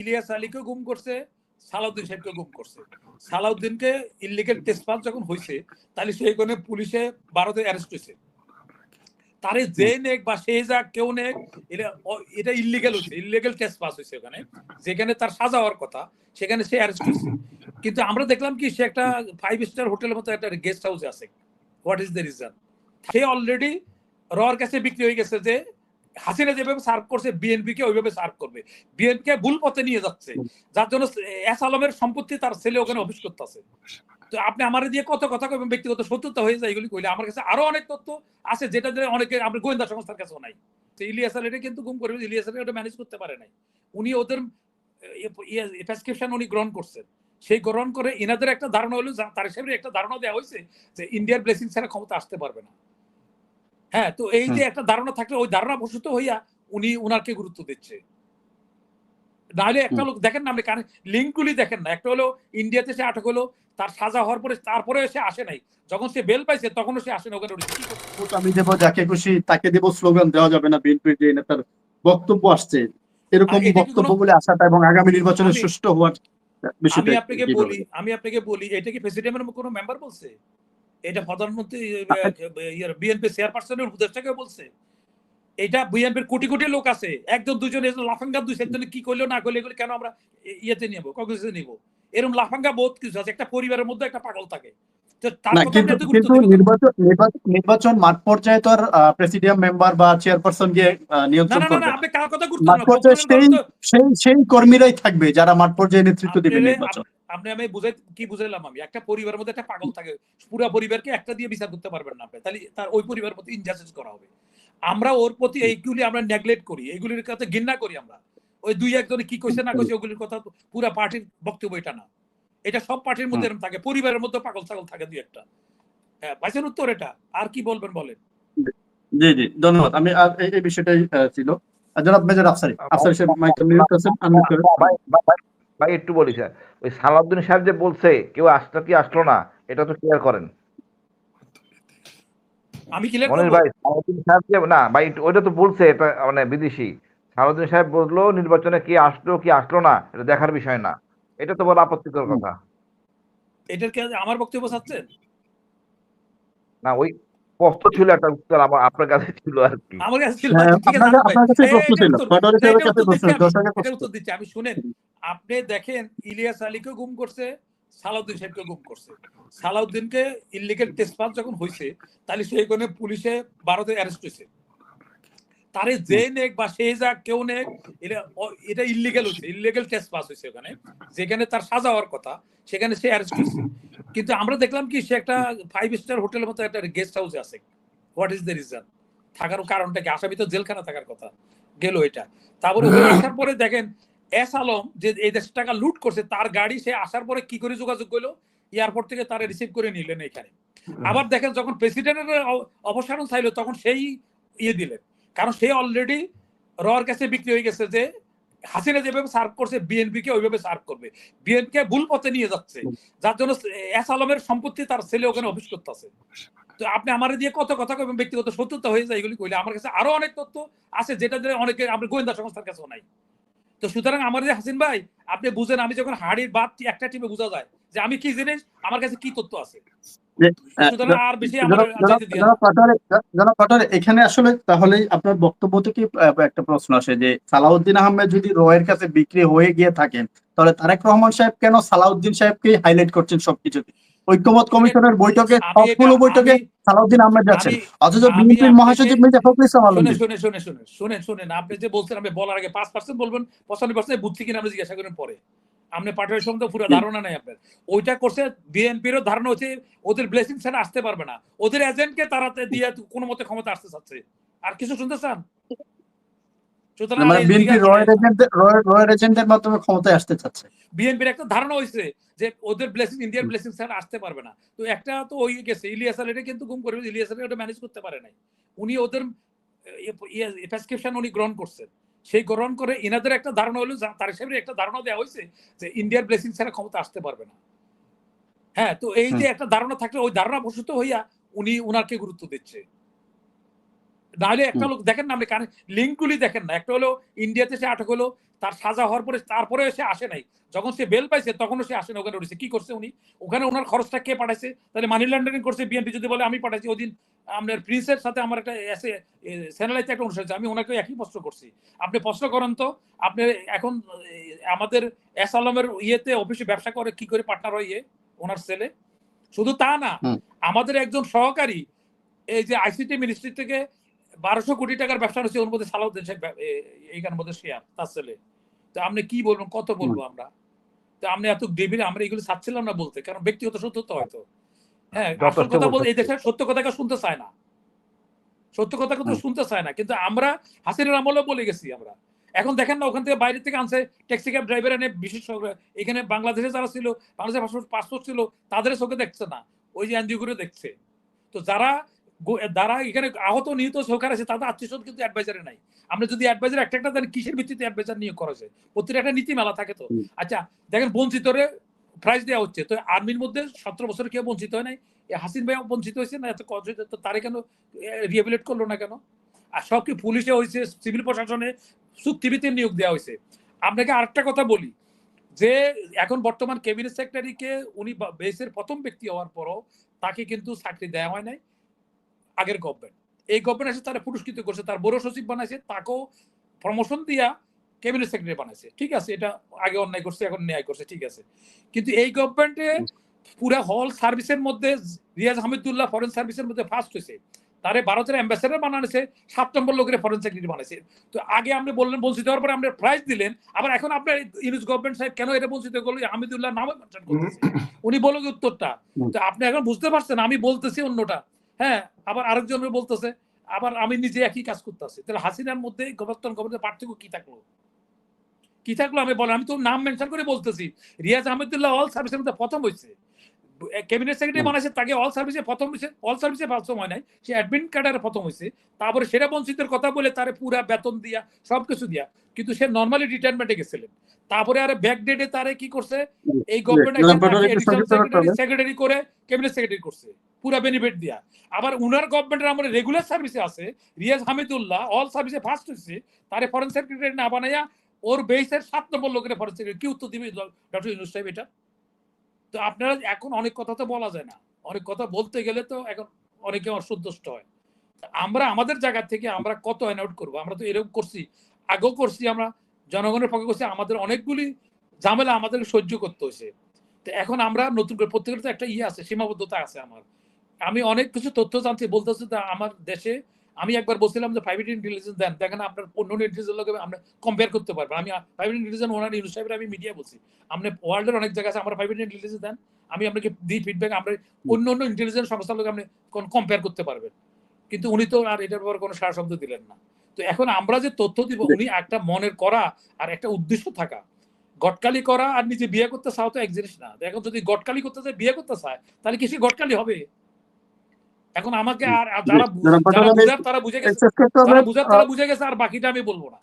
ইলিয়াস আলীকে গুম করছে সালাউদ্দিন সাহেবকে গুম করছে। সালাউদ্দিনকে ইলিগেল টেস্ট পাস যখন হয়েছে তাহলে সেই কোনে পুলিশে ভারতে অ্যারেস্ট হয়েছে তারে যে নেক বা সে কেউ নেক এটা এটা ইলিগেল ইলিগেল টেস্ট পাস হয়েছে ওখানে। যেখানে তার সাজা হওয়ার কথা সেখানে সে অ্যারেস্ট হয়েছে কিন্তু আমরা দেখলাম কি সে একটা ফাইভ স্টার হোটেলের মতো একটা গেস্ট হাউসে আছে। হোয়াট ইজ দ্য রিজন সে অলরেডি রর কাছে বিক্রি হয়ে গেছে যে হাসিনা যেভাবে সার্ভ করছে বিএনপি কে ওইভাবে সার্ভ করবে। বিএনপি কে ভুল পথে নিয়ে যাচ্ছে। যার জন্য এস আলমের সম্পত্তি তার ছেলে ওখানে অফিস করতেছে। তো আপনি আমার দিয়ে কত কথা কইবেন, ব্যক্তিগত সত্যতা হয়ে যায় এগুলি কইলে। আমার কাছে আরও অনেক তথ্য আছে যেটা অনেকে আপনার গোয়েন্দা সংস্থার কাছেও নাই। তো ইলিয়াস আলী এটা কিন্তু গুম করে ইলিয়াস আলী ওটা ম্যানেজ করতে পারে নাই। উনি ওদের প্রেসক্রিপশন উনি গ্রহণ করছেন। সেই গ্রহণ করে ইনাদের একটা ধারণা হলো তার হিসেবে একটা ধারণা দেওয়া হয়েছে যে ইন্ডিয়ার ব্লেসিং ছাড়া ক্ষমতা আসতে পারবে না। হ্যাঁ তো এই যে একটা ধারণা থাকলে ওই ধারণা বসত হইয়া উনি উনারকে গুরুত্ব দিচ্ছে। নাহলে একটা লোক দেখেন না আপনি কানে লিঙ্কগুলি দেখেন না একটা হলো ইন্ডিয়াতে সে আটক হলো তার সাজা হওয়ার পরে তারপরে সে আসে নাই। যখন সে বেল পাইছে তখনও সে আসে না ওখানে আমি দেবো যাকে খুশি তাকে দেবো স্লোগান দেওয়া যাবে না বিএনপির যে নেতার বক্তব্য আসছে এরকম বক্তব্য বলে আসাটা এবং আগামী নির্বাচনে সুষ্ঠু হওয়ার আমি আপনাকে বলি আমি আপনাকে বলি এটা কি প্রেসিডেন্টের কোনো মেম্বার বলছে? এটা প্রধানমন্ত্রী বিএনপি চেয়ারপারসনের উপদেষ্টাকে বলছে। এটা বিএনপির কোটি কোটি লোক আছে একজন দুজন লাফাঙ্গা দুই একজন কি করল না করল এগুলো কেন আমরা ইয়েতে নিব কংগ্রেসে নিব? এরকম লাফাঙ্গা বহুত কিছু আছে একটা পরিবারের মধ্যে একটা পাগল থাকে। নির্বাচন মাঠ পর্যায়ে তো আর প্রেসিডিয়াম মেম্বার বা চেয়ারপারসন গিয়ে নিয়ন্ত্রণ করবে। মাঠ পর্যায়ে সেই সেই কর্মীরাই থাকবে যারা মাঠ পর্যায়ে নেতৃত্ব দেবে নির্বাচন। আপনি আমি বুঝাই কি বুঝাইলাম আমি? একটা পরিবারের মধ্যে একটা পাগল থাকে পুরো পরিবারকে একটা দিয়ে বিচার করতে পারবেন না আপনি। তাহলে তার ওই পরিবারের প্রতি ইনজাস্টিস করা হবে। আমরা ওর প্রতি এইগুলি আমরা নেগলেক্ট করি এইগুলির কথা ঘৃণা করি আমরা। ওই দুই একজনে কি কইছে না কইছে ওগুলির কথা পুরো পার্টির বক্তব্য এটা না। এটা সব পার্টির মধ্যে এরকম থাকে পরিবারের মধ্যে পাগল ছাগল থাকে দুই একটা। হ্যাঁ পাইছেন উত্তর এটা? আর কি বলবেন বলেন? জি জি ধন্যবাদ। আমি আর এই- এই বিষয়টাই ছিল। জনাব মেজর আফসারি আফসারি সাহেব মাইকেল মিউট করেছেন আনমিউট করেন। ভাই একটু বলি স্যার ওই সালাউদ্দিন সাহেব যে বলছে কেউ আসলো কি আসলো না এটা তো ক্লিয়ার করেন। আমি ক্লিয়ার মনির ভাই সালাউদ্দিন সাহেব যে না ভাই ওইটা তো বলছে এটা মানে বিদেশি। সালাউদ্দিন সাহেব বলল নির্বাচনে কি আসলো কি আসলো না এটা দেখার বিষয় না। এটা তো বড় আপত্তিকর কথা। এটার কি আমার বক্তব্য চাচ্ছেন না ওই প্রশ্ন ছিল একটা উত্তর আমার আপনার কাছে ছিল আর কি। আমার কাছে ছিল হ্যাঁ, ঠিক আছে আপনার- কাছে প্রশ্ন ছিল। পাটোয়ারি এটা সাহেবের কাছে প্রশ্ন, দিচ্ছি আমি, দর্শকের প্রশ্ন। আমি শুনেন। আপনি দেখেন ইলিয়াস আলীকে গুম করছে সালাউদ্দিন সাহেবকে গুম করছে। সালাউদ্দিনকে ইলিগেল টেস্ট পাস যখন হয়েছে তাহলে সেই কোনে পুলিশে ভারতে অ্যারেস্ট হয়েছে তারে যে নেক বা সে যাক কেউ নেক এটা এটা ইলিগেল হয়েছে ইলিগেল টেস্ট পাস হয়েছে ওখানে। যেখানে তার সাজা হওয়ার কথা সেখানে সে অ্যারেস্ট হয়েছে কিন্তু আমরা দেখলাম কি সে একটা ফাইভ স্টার হোটেলের মতো একটা গেস্ট হাউসে আছে। হোয়াট ইজ দ্য রিজন থাকার কারণটা কি? আসামি তো জেলখানা থাকার কথা। গেল এটা। তারপরে আসার পরে দেখেন এস আলম যে এই দেশ টাকা লুট করছে তার গাড়ি সে আসার পরে কি করে যোগাযোগ করল? এয়ারপোর্ট থেকে তারা রিসিভ করে নিলেন এখানে। আবার দেখেন যখন প্রেসিডেন্টের অ- অবসান চাইলো তখন সেই ইয়ে দিলেন। কারণ সে অলরেডি রর কাছে বিক্রি হয়ে গেছে যে হাসিনা যেভাবে সার্ভ করছে বিএনপি কে ওইভাবে সার্ভ করবে। বিএনপি কে ভুল পথে নিয়ে যাচ্ছে। যার জন্য এস আলমের সম্পত্তি তার ছেলে ওখানে অফিস করতেছে। তো আপনি আমার দিয়ে কত কথা কইবেন ব্যক্তিগত সত্যতা হয়ে যায় এগুলি কইলে। আমার কাছে আরও অনেক তথ্য আছে যেটা অনেকে আপনার গোয়েন্দা সংস্থার কাছেও নাই। তো সুতরাং আমার যে হাসিন ভাই আপনি বুঝেন আমি যখন হাড়ির বাদ একটা টিমে বোঝা যায় যে আমি কি জিনিস আমার কাছে কি তথ্য আছে। এখানে আসলে তাহলে আপনার বক্তব্য থেকে একটা প্রশ্ন আসে যে সালাউদ্দিন আহমেদ যদি রয়ের কাছে বিক্রি হয়ে গিয়ে থাকেন তাহলে তারেক রহমান সাহেব কেন সালাউদ্দিন সাহেবকে হাইলাইট করছেন সবকিছুতে? ঐক্যমত কমিশনের বৈঠকে আমি সবগুলো বৈঠকে সালাউদ্দিন আহমেদ যাচ্ছেন। অথচ আমি বিএনপির মহাসচিব মির্জা ফখরুল ইসলাম শুনে আলমগীর। শুনে শুনে শুনে শুনেন শুনেন আপনি যে বলছেন আমি বলার আগে পাঁচ পার্সেন্ট বলবেন পঁচানব্বই পার্সেন্ট বুঝছি কিনা আপনি জিজ্ঞাসা করেন পরে। আপনি পার্টির সম্বন্ধে পুরো ধারণা নাই আপনার। ওইটা করছে বিএনপির ধারণা হচ্ছে ওদের ব্লেসিং ছাড়া আসতে পারবে না। ওদের এজেন্টকে তারা দিয়ে কোনো মতে ক্ষমতা আসতে চাচ্ছে। আর কিছু শুনতে চান? সুতরাং মানে বিএনপি। এজেন্টদের রয়ের রয়ের এজেন্টের মাধ্যমে ক্ষমতায় আসতে চাচ্ছে। বিএনপির একটা ধারণা হয়েছে যে ওদের ব্লেসিং ইন্ডিয়ার ব্লেসিং ছাড়া আসতে পারবে না। তো একটা তো ওই গেছে ইলিয়াস আলী এটা কিন্তু গুম করে ইলিয়াস আলী ওটা ম্যানেজ করতে পারে নাই। উনি ওদের প্রেসক্রিপশন উনি গ্রহণ করছেন। সেই গ্রহণ করে ইনাদের একটা ধারণা হলো তার হিসেবে একটা ধারণা দেওয়া হয়েছে যে ইন্ডিয়ার ব্লেসিং ছাড়া ক্ষমতা আসতে পারবে না। হ্যাঁ তো এই যে একটা ধারণা থাকলে ওই ধারণা বসত হইয়া উনি উনারকে গুরুত্ব দিচ্ছে। নাহলে একটা লোক দেখেন না আপনি লিঙ্কগুলি দেখেন না। একটা হলো ইন্ডিয়াতে সে আটক হলো তার সাজা হওয়ার পরে তারপরে সে আসে নাই। যখন সে বেল পাইছে তখনও সে আসে না ওখানে উঠেছে কি করছে উনি? ওখানে ওনার খরচটা কে পাঠাইছে? তাহলে মানি লন্ডারিং করছে বিএনপি যদি বলে আমি পাঠাইছি ওই দিন আপনার প্রিন্সের সাথে আমার একটা এসে স্যানেলাইতে একটা অনুষ্ঠান আমি ওনাকে একই প্রশ্ন করছি। আপনি প্রশ্ন করেন তো আপনি এখন আমাদের এস আলমের ইয়েতে অফিসে ব্যবসা করে কি করে পার্টনার হয় ওনার ছেলে শুধু তা না আমাদের একজন সহকারী এই যে আইসিটি মিনিস্ট্রি থেকে বারোশো কোটি টাকার ব্যবসা হচ্ছে ওর মধ্যে সালাউদ্দিন সাহেব এইখানের মধ্যে শেয়ার তার ছেলে তো আপনি কি বলবেন কত বলব আমরা? তো আপনি এত ডেবিল আমরা এগুলো চাচ্ছিলাম না বলতে কারণ ব্যক্তিগত সত্য তো হয়তো। হ্যাঁ আসল কথা বলতে এই দেশের সত্য কথা কেউ শুনতে চায় না। সত্য কথা শুনতে চায় না কিন্তু আমরা হাসিনার আমলেও বলে গেছি আমরা। এখন দেখেন না ওখান থেকে বাইরে থেকে আনছে ট্যাক্সি ক্যাব ড্রাইভার এনে বিশেষ এখানে বাংলাদেশে যারা ছিল বাংলাদেশের পাসপোর্ট পাসপোর্ট ছিল তাদের চোখে দেখছে না ওই যে এনজিও করে দেখছে। তো যারা যারা এখানে আহত নিহত সরকার আছে তাদের আত্মীয় কিন্তু অ্যাডভাইজারে নাই। আমরা যদি অ্যাডভাইজার একটা একটা দেন কিসের ভিত্তিতে অ্যাডভাইজার নিয়োগ করা যায়? প্রতিটা একটা নীতিমালা থাকে তো। আচ্ছা দেখেন বঞ্চিতরে প্রাইজ দেওয়া হচ্ছে। তো আর্মির মধ্যে সতেরো বছর কেউ বঞ্চিত হয় নাই। হাসিন ভাই বঞ্চিত হয়েছে না? এত হয়েছে, তো তারে কেন রিহেবিলেট করল না কেন? আর সব কি পুলিশে হয়েছে সিভিল প্রশাসনে চুক্তিভিত্তিক নিয়োগ দেওয়া হয়েছে। আপনাকে আরেকটা কথা বলি যে এখন বর্তমান ক্যাবিনেট সেক্রেটারিকে উনি বেসের প্রথম ব্যক্তি হওয়ার পরও তাকে কিন্তু চাকরি দেওয়া হয় নাই। আগের গভর্নমেন্ট এই গভর্নমেন্ট এসে তারা পুরস্কৃত করছে তার বড় সচিব বানাইছে তাকেও প্রমোশন দিয়া ক্যাবিনেট সেক্রেটারি বানাইছে। ঠিক আছে এটা আগে অন্যায় করছে এখন ন্যায় করছে ঠিক আছে। কিন্তু এই গভর্নমেন্টে পুরা হল সার্ভিসের মধ্যে রিয়াজ হামিদুল্লাহ ফরেন সার্ভিসের মধ্যে ফার্স্ট হয়েছে তারে ভারতের অ্যাম্বাসেডার বানাইছে সাত নম্বর লোকের ফরেন সেক্রেটারি বানাইছে। তো আগে আপনি বললেন বঞ্চিত হওয়ার পরে আপনি প্রাইজ দিলেন আবার এখন আপনার ইউনিস গভর্নমেন্ট সাহেব কেন এটা বঞ্চিত করল? হামিদুল্লাহ নামে মেনশন করতেছে। উনি বলো উত্তরটা। তো আপনি এখন বুঝতে পারছেন আমি বলতেছি অন্যটা। হ্যাঁ আবার আরেকজন বলতেছে, আবার আমি নিজে একই কাজ করতেছি। তাহলে হাসিনার মধ্যে গভর্তন গভর্নমেন্টের পার্থক্য কি থাকল? কি থাকল আমি বলেন, আমি তো নাম মেনশন করে বলতেছি, রিয়াজ আহমেদুল্লাহ অল সার্ভিসের মধ্যে প্রথম হয়েছে ক্যাবিনেট সেক্রেটারি। বানাইছে তাকে অল সার্ভিসে প্রথম হয়েছে অল সার্ভিসে প্রথম হয় নাই। সে অ্যাডমিন কার্ডারে প্রথম হয়েছে। তারপরে সেরা বঞ্চিতের কথা বলে তারে পুরা বেতন দিয়া সবকিছু দিয়া। কিন্তু সে নর্মালি রিটায়ারমেন্টে গেছিলেন। তারপরে আর ব্যাক ডেটে তারে কি করছে? এই গভর্নমেন্ট। সেক্রেটারি করে ক্যাবিনেট সেক্রেটারি করছে। পুরা বেনিফিট দিয়া। আবার উনার গভর্নমেন্টের আমলে রেগুলার সার্ভিসে আছে রিয়াজ হামিদুল্লাহ অল সার্ভিসে ফার্স্ট হয়েছে। তারে ফরেন সেক্রেটারি না বানাইয়া ওর বেসের সাত নম্বর লোকের ফরেন সেক্রেটারি কি উত্তর দিবে ডক্টর ইউনুস সাহেব এটা? তো আপনারা এখন অনেক কথা তো বলা যায় না। অনেক কথা বলতে গেলে তো এখন অনেকে অসন্তুষ্ট হয়। আমরা আমাদের জায়গা থেকে আমরা কত অ্যানআউট করব? আমরা তো এরকম করছি, আগেও করছি, আমরা জনগণের পক্ষে করছি, আমাদের অনেকগুলি ঝামেলা আমাদের সহ্য করতে হয়েছে। তো এখন আমরা নতুন করে, প্রত্যেকের তো একটা ইয়ে আছে, সীমাবদ্ধতা আছে আমার। আমি অনেক কিছু তথ্য জানছি, বলতেছি আমার দেশে আমি একবার বলছিলাম যে প্রাইভেট ইন্টেলিজেন্স দেন, দেখেন আপনার অন্য ইন্টেলিজেন্স লোক আমরা কম্পেয়ার করতে পারব। আমি প্রাইভেট ইন্টেলিজেন্স ওনার ইউনুস সাহেবের আমি মিডিয়া বলছি। আপনি ওয়ার্ল্ডের অনেক জায়গা আছে, আমরা প্রাইভেট ইন্টেলিজেন্স দেন। আমি আপনাকে দিই ফিডব্যাক আমরা অন্য অন্য ইন্টেলিজেন্স সংস্থার লোক আপনি কম্পেয়ার করতে পারবেন। কিন্তু উনি তো আর এটার ব্যাপারে কোনো সারা শব্দ দিলেন না। তো এখন আমরা যে তথ্য দিব, উনি একটা মনের করা আর একটা উদ্দেশ্য থাকা। গটকালি করা আর নিজে বিয়ে করতে চাও তো এক জিনিস না। এখন যদি গটকালি করতে চায়, বিয়ে করতে চায়, তাহলে কি সে গটকালি হবে? এখন আমাকে আর যারা তারা বুঝে গেছে। তারা বুঝে গেছে আর বাকিটা আমি বলব না।